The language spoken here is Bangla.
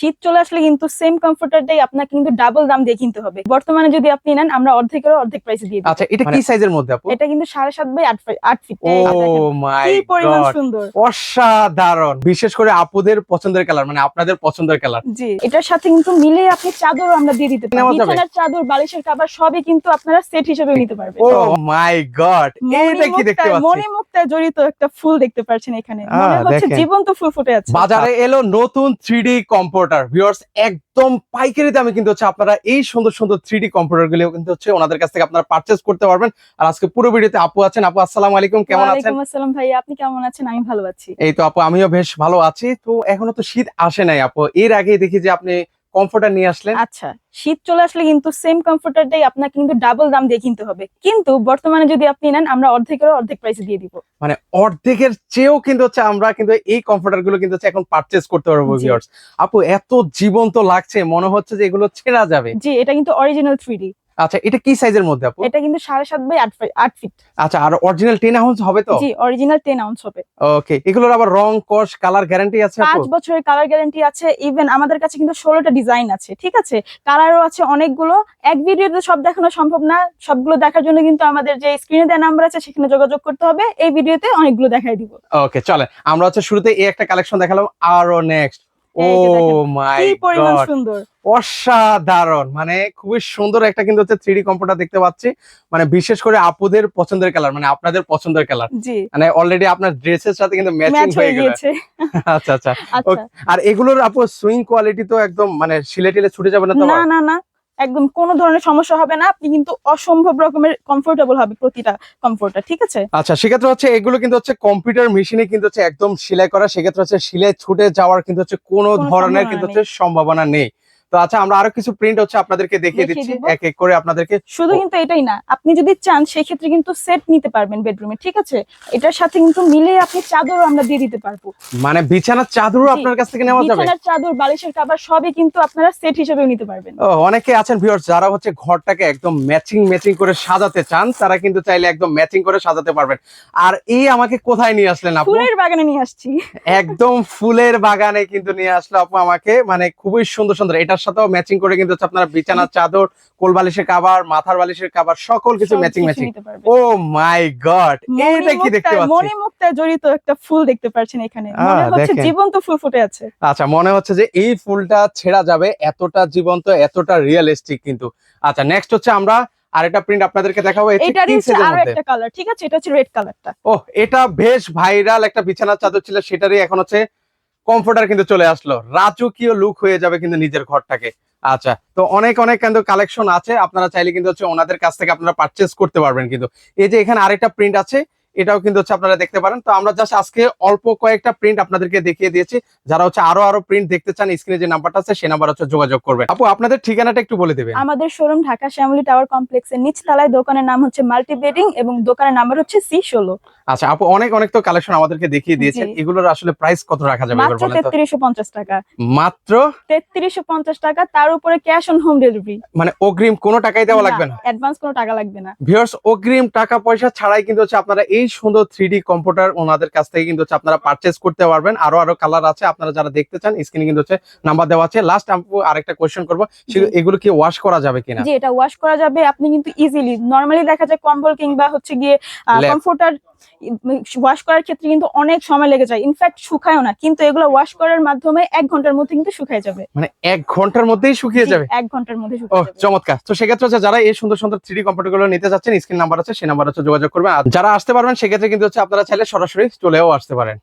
শীত চলে আসলে কিন্তু সেম কমফোর্টারটাই আপনাকে কিন্তু ডাবল দাম দিয়ে কিনতে হবে। বর্তমানে যদি আপনি নেন আমরা অর্ধেকেরও অর্ধেক প্রাইসে দিয়ে দিই আচ্ছা এটা কি সাইজের মধ্যে আপু? এটা কিন্তু সাড়ে সাত বাই আট ফি- আট ফিট ও মাই কি পরিমাণ সুন্দর। অসাধারণ। বিশেষ করে আপুদের পছন্দের কালার মানে আপনাদের পছন্দের কালার জি এটার সাথে কিন্তু মিলে আপনি চাদরও আমরা দিয়ে দিতে পারি। বিছানার চাদর বালিশের কাবার সবই কিন্তু আপনারা সেট হিসেবে নিতে পারবেন। ও মাই গড এটা কি দেখতে পাচ্ছি? মণিমুক্তায় জড়িত একটা ফুল দেখতে পাচ্ছেন এখানে। মনে হচ্ছে জীবন্ত ফুল ফুটে আছে। বাজারে এলো নতুন থ্রি কম্পিউটার ভিউয়ার্স একদম পাইকারি দামে কিন্তু হচ্ছে আপনারা এই সুন্দর সুন্দর থ্রি কম্পিউটারগুলো কিন্তু হচ্ছে ওনাদের কাছ থেকে আপনারা পারচেস করতে পারবেন। আর আজকে পুরো ভিডিওতে আপু আছেন। আপু আসসালামু আলাইকুম। কেমন আছেন? আসসালাম ভাই আপনি কেমন আছেন? আমি ভালো আছি। এই তো আপু আমিও বেশ ভালো আছি। তো এখনও তো শীত আসে নাই আপু। এর আগেই দেখি যে আপনি কমফোর্টার নিয়ে আসলেন। আচ্ছা শীত চলে আসলে কিন্তু সেম কমফোর্টারটাই আপনাকে কিন্তু ডাবল দাম দিয়ে কিনতে হবে। কিন্তু বর্তমানে যদি আপনি নেন আমরা অর্ধেকেরও অর্ধেক প্রাইসে দিয়ে দিব। মানে অর্ধেকের চেয়েও কিন্তু হচ্ছে আমরা কিন্তু এই কমফোর্টারগুলো কিন্তু এখন পারচেজ করতে পারব ভিউয়ার্স আপু এত জীবন্ত লাগছে মনে হচ্ছে যে এগুলো ছেঁড়া যাবে। জি এটা কিন্তু অরিজিনাল থ্রি আচ্ছা এটা কি সাইজের মধ্যে আপু? এটা কিন্তু সাড়ে সাত বাই আট ফি- আট ফিট। আচ্ছা আর অরিজিনাল টেন আউন্স হবে তো? জি অরিজিনাল টেন আউন্স হবে। ওকে এগুলোর আবার রং কস কালার গ্যারান্টি আছে আপু? পাঁচ বছরের কালার গ্যারান্টি আছে। ইভেন আমাদের কাছে কিন্তু ষোলোটা ডিজাইন আছে ঠিক আছে? কালারও আছে অনেকগুলো। এক ভিডিওতে সব দেখানো সম্ভব না। সবগুলো দেখার জন্য কিন্তু আমাদের যে স্ক্রিনে দেওয়া নাম্বার আছে সেখানে যোগাযোগ করতে হবে। এই ভিডিওতে অনেকগুলো দেখাই দিব। ওকে চলে আমরা হচ্ছে শুরুতে এই একটা কালেকশন দেখালাম। আরও নেক্সট ও দেখেন, মাই গড অসাধারণ। মানে খুবই সুন্দর একটা কিন্তু হচ্ছে থ্রি কম্পিউটার দেখতে পাচ্ছি। মানে বিশেষ করে আপুদের পছন্দের কালার মানে আপনাদের পছন্দের কালার মানে অলরেডি আপনার ড্রেসের সাথে কিন্তু ম্যাচিং হয়ে গেছে। আচ্ছা আচ্ছা। আচ্ছা। আর এগুলোর আপু সুইং কোয়ালিটি তো একদম মানে সিলেটিলে ছুটে যাবে না তো না না না। একদম কোনো ধরনের সমস্যা হবে না। আপনি কিন্তু অসম্ভব রকমের কমফোর্টেবল হবে প্রতিটা কমফোর্টার ঠিক আছে? আচ্ছা সেক্ষেত্রে হচ্ছে এগুলো কিন্তু হচ্ছে কম্পিউটার মেশিনে কিন্তু হচ্ছে একদম সেলাই করা সেক্ষেত্রে হচ্ছে সেলাই ছুটে যাওয়ার কিন্তু হচ্ছে কোনো কোনো ধরনের কিন্তু হচ্ছে সম্ভাবনা নেই। তো আচ্ছা আমরা আরও কিছু প্রিন্ট হচ্ছে আপনাদেরকে দেখিয়ে দিচ্ছি। এক এক করে আপনাদেরকে। শুধু কিন্তু এটাই না আপনি যদি চান সেই ক্ষেত্রে কিন্তু সেট নিতে পারবেন বেডরুমে ঠিক আছে? এটার সাথে কিন্তু মিলে আপনি চাদরও আমরা দিয়ে দিতে পারব। মানে বিছানার চাদরও আপনার কাছ থেকে নেওয়া যাবে? বিছানার চাদর বালিশের কাবার সবই কিন্তু আপনারা সেট হিসেবেও নিতে পারবেন। ও অনেকে আছেন ভিউয়ার্স যারা হচ্ছে ঘরটাকে একদম ম্যাচিং ম্যাচিং করে সাজাতে চান তারা কিন্তু চাইলে একদম ম্যাচিং করে সাজাতে পারবেন। আর এই আমাকে কোথায় নিয়ে আসলেন আপু? ফুলের বাগানে নিয়ে আসছি। একদম ফুলের বাগানে কিন্তু নিয়ে আসলো আপু আমাকে। মানে খুবই সুন্দর সুন্দর। এটার সাথেও ম্যাচিং করে কিন্তু হচ্ছে আপনারা বিছানার চাদর কোল বালিশের কাবার মাথার বালিশের কাবার সকল কিছু matching matching O my god এটা কি দেখতে পাচ্ছি? মণিমুক্তায় জড়িত একটা ফুল দেখতে পাচ্ছেন এখানে। মনে হচ্ছে জীবন্ত ফুল ফুটে আছে। আচ্ছা মনে হচ্ছে যে এই ফুলটা ছেঁড়া যাবে এতটা জীবন্ত এতটা রিয়েলিস্টিক কিন্তু। আচ্ছা নেক্সট হচ্ছে আমরা আর আরেকটা প্রিন্ট আপনাদেরকে দেখাবো এটা আরও একটা কালার ঠিক আছে? এটা হচ্ছে রেড কালারটা ও এটা বেশ ভাইরাল একটা বিছানার চাদর ছিল সেটারই এখন হচ্ছে কমফোর্টার কিন্তু চলে আসলো। রাজকীয় লুক হয়ে যাবে কিন্তু নিজের ঘরটাকে। আচ্ছা তো অনেক অনেক কিন্তু কালেকশন আছে। আপনারা চাইলে কিন্তু হচ্ছে ওনাদের কাছ থেকে আপনারা পারচেস করতে পারবেন কিন্তু। এই যে এখানে আরেকটা প্রিন্ট আছে এটাও কিন্তু হচ্ছে আপনারা দেখতে পারেন। তো আমরা জাস্ট আজকে অল্প কয়েকটা প্রিন্ট আপনাদেরকে দেখিয়ে দিয়েছি। যারা হচ্ছে আরও আরও প্রিন্ট দেখতে চান স্ক্রিনে যে নাম্বারটা আছে সেই নাম্বার হচ্ছে যোগাযোগ করবেন। আপু আপনাদের ঠিকানাটা একটু বলে দেবেন। আমাদের শোরুম ঢাকা শ্যামলী টাওয়ার কমপ্লেক্সের নিচ তলায় দোকানের নাম হচ্ছে মাল্টি বেডিং এবং দোকানের নাম্বার হচ্ছে সি ষোলো। আচ্ছা আপু অনেক অনেক তো কালেকশন আমাদেরকে দেখিয়ে দিয়েছেন। এগুলোর আসলে প্রাইস কত রাখা যাবে মাত্র বলেন তো? তেত্রিশশো পঞ্চাশ টাকা। মাত্র? তেত্রিশশো পঞ্চাশ টাকা তার উপরে ক্যাশ অন হোম ডেলিভারি মানে অগ্রিম কোনো টাকাই দেওয়া লাগবে না? অ্যাডভান্স কোনো টাকা লাগবে না। ভিউয়ার্স অগ্রিম টাকা পয়সা ছাড়াই কিন্তু হচ্ছে আপনারা এই সুন্দর থ্রি কম্পিউটার ওনাদের কাছ থেকে কিন্তু হচ্ছে আপনারা পারচেস করতে পারবেন। আরও আরও কালার আছে আপনারা যারা দেখতে চান স্ক্রিনে কিন্তু হচ্ছে নাম্বার দেওয়া আছে। লাস্ট আমি আরেকটা কোয়েশ্চেন করব এগুলো কি ওয়াশ করা যাবে কিনা? এটা ওয়াশ করা যাবে। আপনি কিন্তু ইজিলি নরমালি দেখা যায় কম্বল কিংবা হচ্ছে গিয়ে. কমফোর্টার ওয়াশ করার ক্ষেত্রে কিন্তু অনেক সময় লেগে যায়। ইনফ্যাক্ট শুকায়ও না। কিন্তু এগুলো ওয়াশ করার মাধ্যমে এক ঘণ্টার মধ্যে কিন্তু শুকায় যাবে। মানে এক ঘণ্টার মধ্যেই শুকিয়ে যাবে? এক ঘণ্টার মধ্যে শুকিয়ে যাবে। চমৎকার। তো সেক্ষেত্রে হচ্ছে যারা এই সুন্দর সুন্দর থ্রি কম্পিউটারগুলো নিতে চাচ্ছেন স্ক্রিন নাম্বার আছে সেই নাম্বার হচ্ছে যোগাযোগ করবেন। আর যারা আসতে পারবেন সেক্ষেত্রে কিন্তু হচ্ছে আপনারা চাইলে সরাসরি চলেও আসতে পারেন।